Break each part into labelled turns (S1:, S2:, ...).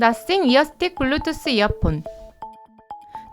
S1: 나싱 이어스틱 블루투스 이어폰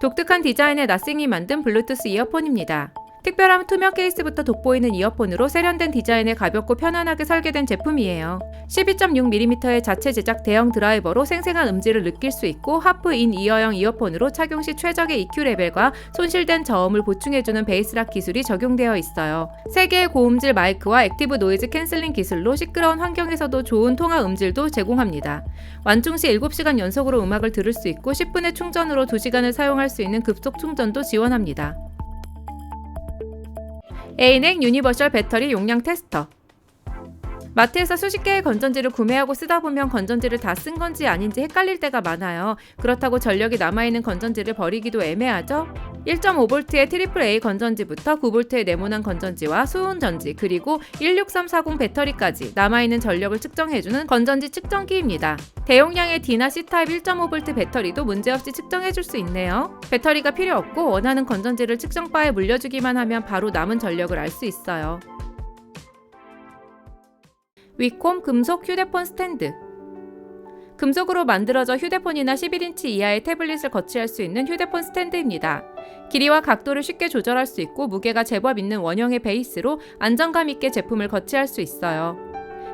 S1: 독특한 디자인의 나싱이 만든 블루투스 이어폰입니다. 특별한 투명 케이스부터 돋보이는 이어폰으로 세련된 디자인에 가볍고 편안하게 설계된 제품이에요. 12.6mm의 자체 제작 대형 드라이버로 생생한 음질을 느낄 수 있고 하프 인 이어형 이어폰으로 착용 시 최적의 EQ 레벨과 손실된 저음을 보충해주는 베이스락 기술이 적용되어 있어요. 3개의 고음질 마이크와 액티브 노이즈 캔슬링 기술로 시끄러운 환경에서도 좋은 통화 음질도 제공합니다. 완충 시 7시간 연속으로 음악을 들을 수 있고 10분의 충전으로 2시간을 사용할 수 있는 급속 충전도 지원합니다. 에이넥 유니버셜 배터리 용량 테스터 마트에서 수십 개의 건전지를 구매하고 쓰다 보면 건전지를 다 쓴 건지 아닌지 헷갈릴 때가 많아요. 그렇다고 전력이 남아있는 건전지를 버리기도 애매하죠? 1.5V의 트리플 A 건전지부터 9V의 네모난 건전지와 수은 전지 그리고 16340 배터리까지 남아있는 전력을 측정해주는 건전지 측정기입니다. 대용량의 D나 C타입 1.5V 배터리도 문제없이 측정해줄 수 있네요. 배터리가 필요 없고 원하는 건전지를 측정바에 물려주기만 하면 바로 남은 전력을 알 수 있어요. 위콤 금속 휴대폰 스탠드 금속으로 만들어져 휴대폰이나 11인치 이하의 태블릿을 거치할 수 있는 휴대폰 스탠드입니다. 길이와 각도를 쉽게 조절할 수 있고 무게가 제법 있는 원형의 베이스로 안정감 있게 제품을 거치할 수 있어요.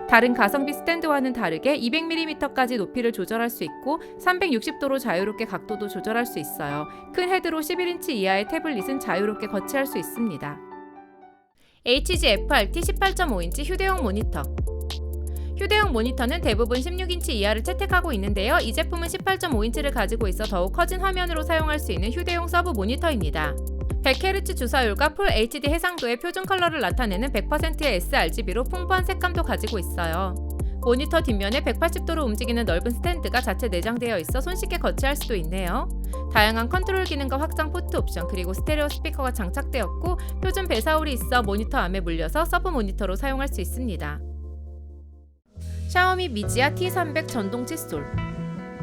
S1: 다른 가성비 스탠드와는 다르게 200mm까지 높이를 조절할 수 있고 360도로 자유롭게 각도도 조절할 수 있어요. 큰 헤드로 11인치 이하의 태블릿은 자유롭게 거치할 수 있습니다. HG FRT 18.5인치 휴대용 모니터 휴대용 모니터는 대부분 16인치 이하를 채택하고 있는데요. 이 제품은 18.5인치를 가지고 있어 더욱 커진 화면으로 사용할 수 있는 휴대용 서브 모니터입니다. 100Hz 주사율과 풀 HD 해상도의 표준 컬러를 나타내는 100%의 sRGB로 풍부한 색감도 가지고 있어요. 모니터 뒷면에 180도로 움직이는 넓은 스탠드가 자체 내장되어 있어 손쉽게 거치할 수도 있네요. 다양한 컨트롤 기능과 확장 포트 옵션 그리고 스테레오 스피커가 장착되었고 표준 배사울이 있어 모니터 암에 물려서 서브 모니터로 사용할 수 있습니다. 샤오미 미지아 T300 전동 칫솔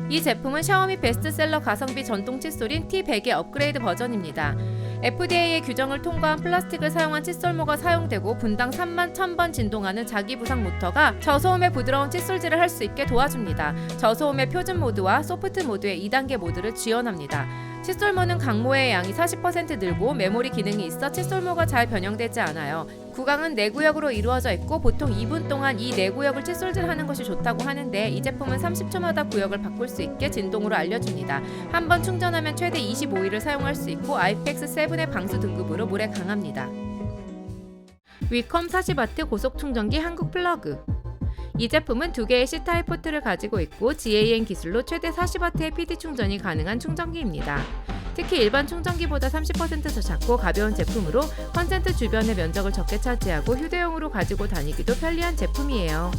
S1: 이 제품은 샤오미 베스트셀러 가성비 전동 칫솔인 T100의 업그레이드 버전입니다. FDA의 규정을 통과한 플라스틱을 사용한 칫솔모가 사용되고 분당 3만 1000번 진동하는 자기 부상 모터가 저소음의 부드러운 칫솔질을 할 수 있게 도와줍니다. 저소음의 표준 모드와 소프트 모드의 2단계 모드를 지원합니다. 칫솔모는 강모의 양이 40% 늘고 메모리 기능이 있어 칫솔모가 잘 변형되지 않아요. 구강은 4구역으로 이루어져 있고 보통 2분 동안 이 4구역을 칫솔질하는 것이 좋다고 하는데 이 제품은 30초마다 구역을 바꿀 수 있게 진동으로 알려줍니다. 한 번 충전하면 최대 25일을 사용할 수 있고 아이펙스 7의 방수 등급으로 물에 강합니다. 위컴 40W 고속 충전기 한국 플러그 이 제품은 두 개의 C타입 포트를 가지고 있고 GAN 기술로 최대 40W의 PD 충전이 가능한 충전기입니다. 특히 일반 충전기보다 30%더 작고 가벼운 제품으로 컨센트 주변의 면적을 적게 차지하고 휴대용으로 가지고 다니기도 편리한 제품이에요.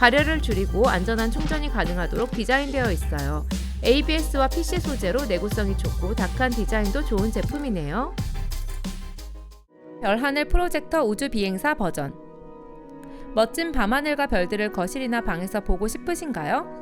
S1: 발열을 줄이고 안전한 충전이 가능하도록 디자인되어 있어요. ABS와 PC 소재로 내구성이 좋고 다크한 디자인도 좋은 제품이네요. 별하늘 프로젝터 우주 비행사 버전 멋진 밤하늘과 별들을 거실이나 방에서 보고 싶으신가요?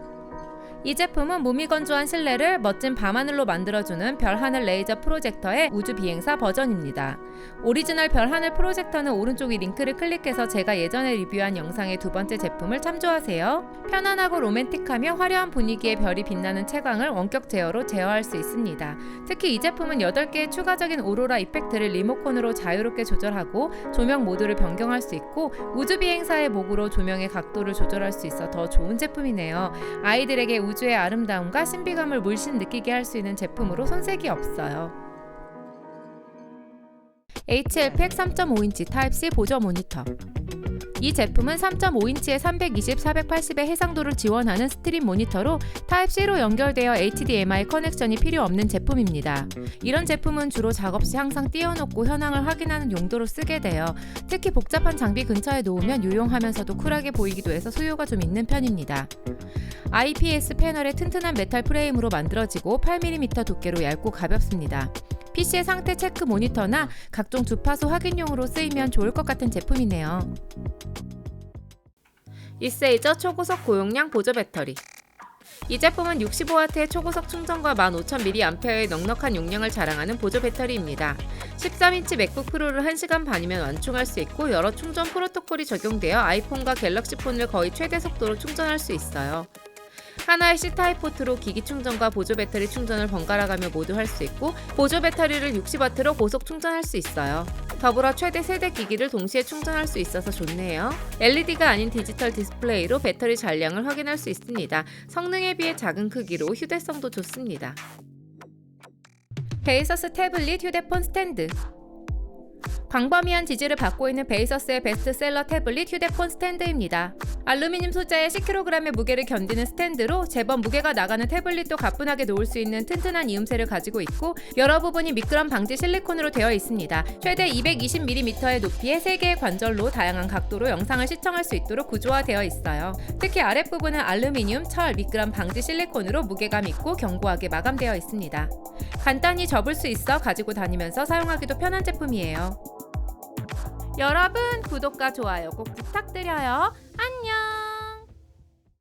S1: 이 제품은 무미건조한 실내를 멋진 밤하늘로 만들어주는 별하늘 레이저 프로젝터의 우주 비행사 버전입니다. 오리지널 별하늘 프로젝터는 오른쪽 이 링크를 클릭해서 제가 예전에 리뷰한 영상의 두 번째 제품을 참조하세요. 편안하고 로맨틱하며 화려한 분위기의 별이 빛나는 채광을 원격 제어로 제어할 수 있습니다. 특히 이 제품은 8개의 추가적인 오로라 이펙트를 리모컨으로 자유롭게 조절하고 조명 모드를 변경할 수 있고 우주 비행사의 목으로 조명의 각도를 조절할 수 있어 더 좋은 제품이네요. 아이들에게 우주의 아름다움과 신비감을 물씬 느끼게 할 수 있는 제품으로 손색이 없어요. HLPEC 3.5인치 타입C 보조 모니터 이 제품은 3.5인치에 320, 480의 해상도를 지원하는 스트림 모니터로 타입C로 연결되어 HDMI 커넥션이 필요 없는 제품입니다. 이런 제품은 주로 작업 시 항상 띄워놓고 현황을 확인하는 용도로 쓰게 돼요. 특히 복잡한 장비 근처에 놓으면 유용하면서도 쿨하게 보이기도 해서 수요가 좀 있는 편입니다. IPS 패널의 튼튼한 메탈 프레임으로 만들어지고 8mm 두께로 얇고 가볍습니다. PC의 상태 체크 모니터나 각종 주파수 확인용으로 쓰이면 좋을 것 같은 제품이네요. 이세이저 초고속 고용량 보조 배터리 이 제품은 65W의 초고속 충전과 15,000mAh의 넉넉한 용량을 자랑하는 보조 배터리입니다. 13인치 맥북 프로를 1시간 반이면 완충할 수 있고 여러 충전 프로토콜이 적용되어 아이폰과 갤럭시 폰을 거의 최대 속도로 충전할 수 있어요. 하나의 C타입 포트로 기기 충전과 보조 배터리 충전을 번갈아 가며 모두 할 수 있고 보조 배터리를 60W로 고속 충전할 수 있어요. 더불어 최대 세대 기기를 동시에 충전할 수 있어서 좋네요. LED가 아닌 디지털 디스플레이로 배터리 잔량을 확인할 수 있습니다. 성능에 비해 작은 크기로 휴대성도 좋습니다. 베이서스 태블릿 휴대폰 스탠드 광범위한 지지를 받고 있는 베이서스의 베스트셀러 태블릿 휴대폰 스탠드입니다. 알루미늄 소재의 10kg의 무게를 견디는 스탠드로 제법 무게가 나가는 태블릿도 가뿐하게 놓을 수 있는 튼튼한 이음새를 가지고 있고 여러 부분이 미끄럼 방지 실리콘으로 되어 있습니다. 최대 220mm의 높이의 3개의 관절로 다양한 각도로 영상을 시청할 수 있도록 구조화되어 있어요. 특히 아랫부분은 알루미늄, 철, 미끄럼 방지 실리콘으로 무게감 있고 견고하게 마감되어 있습니다. 간단히 접을 수 있어 가지고 다니면서 사용하기도 편한 제품이에요. 여러분 구독과 좋아요 꼭 부탁드려요.